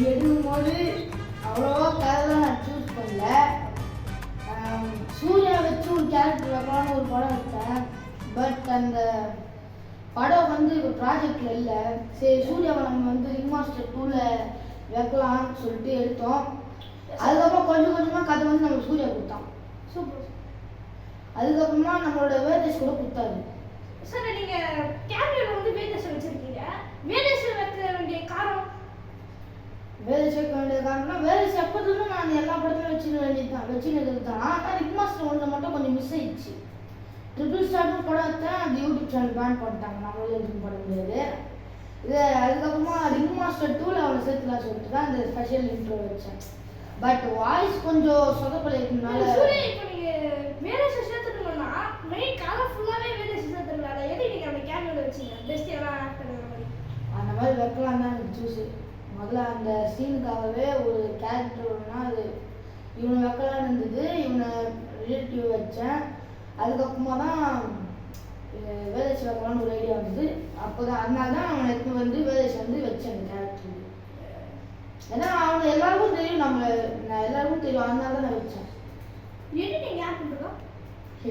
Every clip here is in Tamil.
எடுக்கும்போது அவ்வளோவா கதைலாம் நான் சூஸ் பண்ணல. சூர்யா வச்சு ஒரு கேரக்டர் வைக்கலாம்னு ஒரு படம் எடுத்தேன். பட் அந்த படம் வந்து இப்போ ப்ராஜெக்டில் இல்லை. சரி சூர்யாவை நம்ம வந்து ரிங் மாஸ்டர் டூவில் வைக்கலாம்னு சொல்லிட்டு எடுத்தோம். அதுக்கப்புறம் கொஞ்சம் கொஞ்சமாக கதை வந்து நம்ம சூர்யா கொடுத்தான். சூப்பர். அதுக்கப்புறமா நம்மளோட வேதேஷ் கூட கொடுத்தாரு. சார் நீங்க கேமரால வந்து வேதேஷம் வச்சிருக்கீங்க. வேதேஷம் வைக்க வேண்டிய காரணம்? வேதேஷ் வைக்க வேண்டிய காரணம்னா வேதேஷ் எப்போதுமே நான் எல்லா படத்துலையும் வச்சுக்க வேண்டியது தான் வச்சுக்கிறது தான். ஆனால் ரிங் மாஸ்டர் ஒன்றில் மட்டும் கொஞ்சம் மிஸ் ஆயிடுச்சு. ட்ரிபிள் ஸ்டார்னு படம் எடுத்தேன் அந்த யூடியூப் சேனல் பேன் பண்ணிட்டாங்க. நம்மளால எதுவும் பண்ண முடியாது. இது அதுக்கப்புறமா ரிங் மாஸ்டர் டூவில் அவனை சேர்த்துலாம் சொல்லிட்டு தான் இந்த ஸ்பெஷல் இன்ட்ரோ வச்சேன். பட் வாய்ஸ் கொஞ்சம் சொதப்பல் இருக்கனால சூர்யா இப்போ நீங்க வேதேஷம் சேர்த்துட்டீங்கன்னா மெயின் கலர் ஃபுல்லாவே வேதேஷம் சேர்த்துருக்கல எது நீங்க அந்த கேமரால வச்சீங்க? பெஸ்ட் எல்லாம் ஆக்ட் பண்ணுற மாதிரி? அந்த மாதிரி வைக்கலாம் தான் சூஸ் முதல்ல அந்த சீனுக்காகவே ஒரு கேரக்டர் ஒன்றுனா அது இவனை வைக்கலாம்னு இருந்தது இவனை ரிலேட்டிவ் வச்சேன். அதுக்கப்புறமா தான் வேதேஷ் வைக்கலாம்னு ஒரு ஐடியா வந்தது. அப்போ தான் அதனால தான் அவனை எடுத்து வந்து வேதேஷ் வந்து வச்சேன் அந்த கேரக்டருக்கு ஏன்னா அவங்க எல்லாருக்கும் தெரியும் நம்ம நான் எல்லாருக்கும் தெரியும் அதனால தான் நான் வச்சேன். எடிட்டிங் யார் பண்ணுறோம்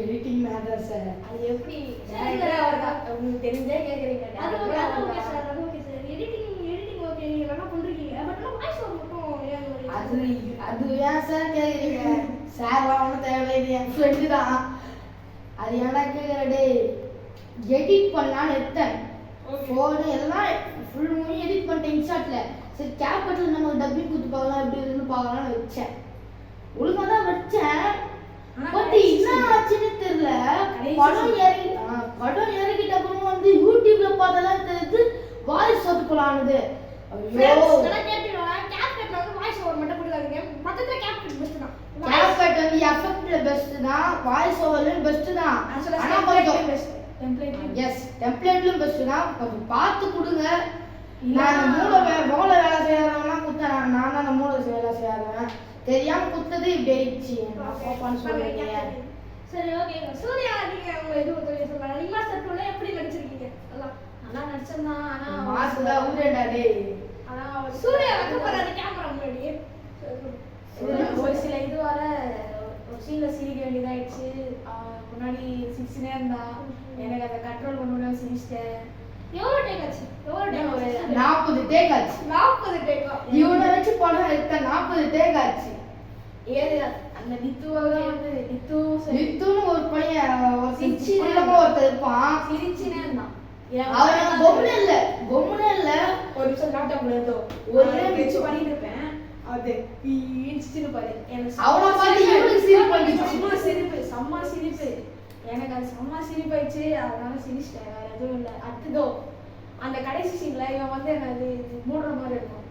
எடிட்டிங் மேட்டர் சார் அது எப்படி. உங்களுக்கு தெரிஞ்சே கேக்குறீங்க நீங்க நல்லா பண்றீங்க பட் ஆனால் வாய்ஸ் ஓவர் மட்டும் ஏன் ஒரு அது அது ஏன் சார் கேட்குறீங்க சார்லாம் ஒன்றும் தேவையில்லை என் ஃப்ரெண்டு தான். அது ஏன்டா கேட்குற டேய் எடிட் பண்ணலான்னு எடுத்தேன். ஃபோனு எல்லாம் ஃபுல் மூவி எடிட் பண்ணிட்டேன் இன்ஷாட்டில் சரி கேபிட்டல் நம்ம டப்பிங் கொடுத்து பார்க்கலாம் எப்படி பார்க்கலாம்னு வச்சேன். ஒழுங்காக தான் வச்சேன். ஆனா பட் கடைசி என்ன ஆச்சுன்னு தெரியல. படம். இறங்கி படம் இறங்கிட்ட அப்புறம் வந்து யூடியூப்ல பார்த்ததான் தெரியுது வாய்ஸ் சொத்துக்கலானது தான். பெஸ்ட் தான் வாய்ஸ் ஓவர்லயும் பெஸ்ட் தான். ஆனா கொஞ்சம். எஸ் டெம்ப்ளேட்லயும் பெஸ்ட் தான். கொஞ்சம் பார்த்து கொடுங்க. நான் மூளை மூளை வேலை செய்யாதவங்கலாம் குத்தேன் நான் நான் தான் மூளை வேலை செய்யாதவன் தெரியாம குத்தது இப்படி ஆயிடுச்சு. நான் கோப்பான்னு சொல்றீங்க. சரி ஓகேங்க சூர்யா நீங்க உங்க இது ஒருத்தவங்க சொல்லுங்க. நீங்க மாஸ்டர் எப்படி நடிச்சிருக்கீங்க? நல்லா நடிச்சிருந்தான். ஆனா மாசுதா ஊரேடா டேய். ஆனா அவர் சூர்யா வந்து போறாரு கேமரா முன்னாடி ஒரு- ஒரு சில இது வர ஒரு சீன்ல சிரிக்க வேண்டியதாயிடுச்சு. முன்னாடி சிரிச்சுனே இருந்தா. எனக்கு அதை கண்ட்ரோல் பண்ண முடியாம சிரிச்சிட்டேன். எவ்வளவு டேக் ஆச்சு? எவ்வளவு டேக் ஒரு நாற்பது டேக் ஆச்சு. நாற்பது டேக்கா இவனை வச்சு படம் எடுத்த நாற்பது டேக் ஆச்சு. ஏது? அந்த நித்துவாக வந்து நித்து நித்துன்னு ஒரு பையன் ஒரு சிரிச்சு ஒருத்தர் இருப்பான். சிரிச்சுனே இருந்தான். இல்ல பொம்மை இல்ல. ஒரு நிமிஷம் லேப்டாப்ல இருந்தோ ஒரே ஒரே நிமிஷம். வச்சு பண்ணிட்டு இருப்பேன் அது இடிச்சுட்டு பாரு. எனக்கு அவனை செம்ம பார்த்து சிரிப்பு. இவனுக்கு சிரிப்பு வந்துச்சு. செம்ம சிரிப்பு செம்ம சிரிப்பு. எனக்கு அது செம்ம சிரிப்பாயிடுச்சு. அதனால சிரிச்சிட்டேன். வேற எதுவும் இல்லை. அடுத்ததோ அந்த கடைசி சீன்ல இவன் வந்து அது மூடுற மாதிரி இருக்கும்.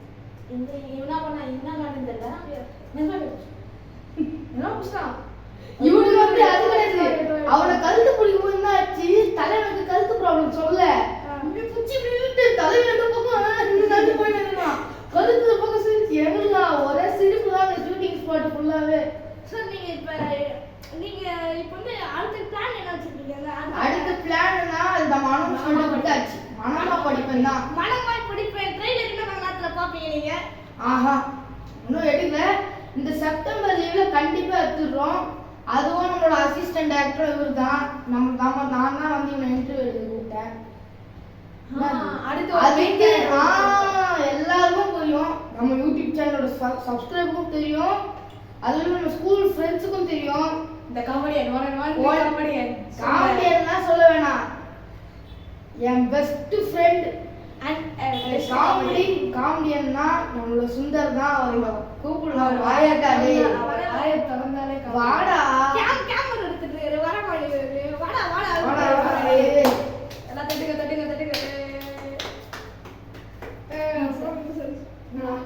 இந்த இவனா பண்ண என்ன நடந்து தெரியல. மெதுவா என்ன புஷ்டான் இவனுக்கு வந்து அது கிடையாது. அவனை கழுத்து பிடிக்கும் என்ன ஆச்சு தலைவனுக்கு கழுத்து ப்ராப்ளம் சொல்ல இப்படி பிடிச்சி இப்படி இழுத்து தலைவன் எந்த பக்கம் இந்த கழுத்து போய் நின்னுட்டான் கழுத்து பக்கம் சிரிச்சு எங்களுக்கா ஒரே சிரிப்பு தான் ஷூட்டிங் ஸ்பாட் ஃபுல்லாவே சார் நீங்க இப்ப நீங்க இப்ப வந்து அடுத்த பிளான் என்ன வச்சிருக்கீங்க? அடுத்த பிளான்னா நம்ம அனௌன்ஸ்மெண்ட் விட்டாச்சு. மனமா படிப்பேன் தான். மனமாய் படிப்பேன் ட்ரெயிலர் இன்னும் நேரத்துல பாப்பீங்க நீங்க? ஆஹா. இன்னும் எடுக்கல. இந்த செப்டம்பர் லீவ்ல கண்டிப்பா எடுத்துடுறோம். அதுவும் நம்மளோட அசிஸ்டன்ட் டேரக்டர் இவர் தான். நம்ம நம்ம நான் தான் வந்து இவனை இன்டர்வியூ எடுக்க கூப்பிட்டேன் அடுத்து. எல்லாருக்கும் தெரியும். நம்ம யூடியூப் சேனலோட சப்ஸ்கிரைபருக்கும் தெரியும். அதுவும் நம்ம ஸ்கூல் ஃப்ரெண்ட்ஸுக்கும் தெரியும். இந்த comedian one and one One- comedian காமெடியன்லாம் சொல்ல வேணாம். என் பெஸ்ட் ஃப்ரெண்ட் அண்ட் காமெடி காமெடியன்னா நம்மளோட சுந்தர் தான் கூப்பிடலாம் வாயாட்டாடே அவர் வாயை திறந்தாலே. வாடா. கேம் கேமரா எடுத்துட்டு வர மாட்டேங்குது வாடா. வாடா வாடா. எல்லாம் தட்டுங்க தட்டுங்க தட்டுங்க.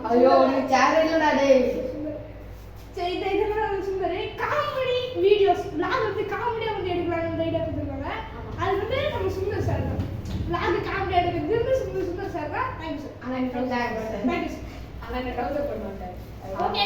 ஐயோ நீ சேர் இல்லடா டேய். சரி இந்த இதெல்லாம் சுந்தரி காமெடி. வீடியோஸ் vlog வந்து காமெடியா வந்து எடுக்கலாம்னு ஐடியா கொடுத்துருக்காங்க. அது வந்து நம்ம சுந்தர் சார் தான். Vlog காமெடியா எடுக்கிறது வந்து சுந்தர் சுந்தர் சார் தான். தேங்க்யூ சார் ஆனா எனக்கு. தேங்க்யூ சார் ஆனா எனக்கு போட மாட்டாரு. ஓகே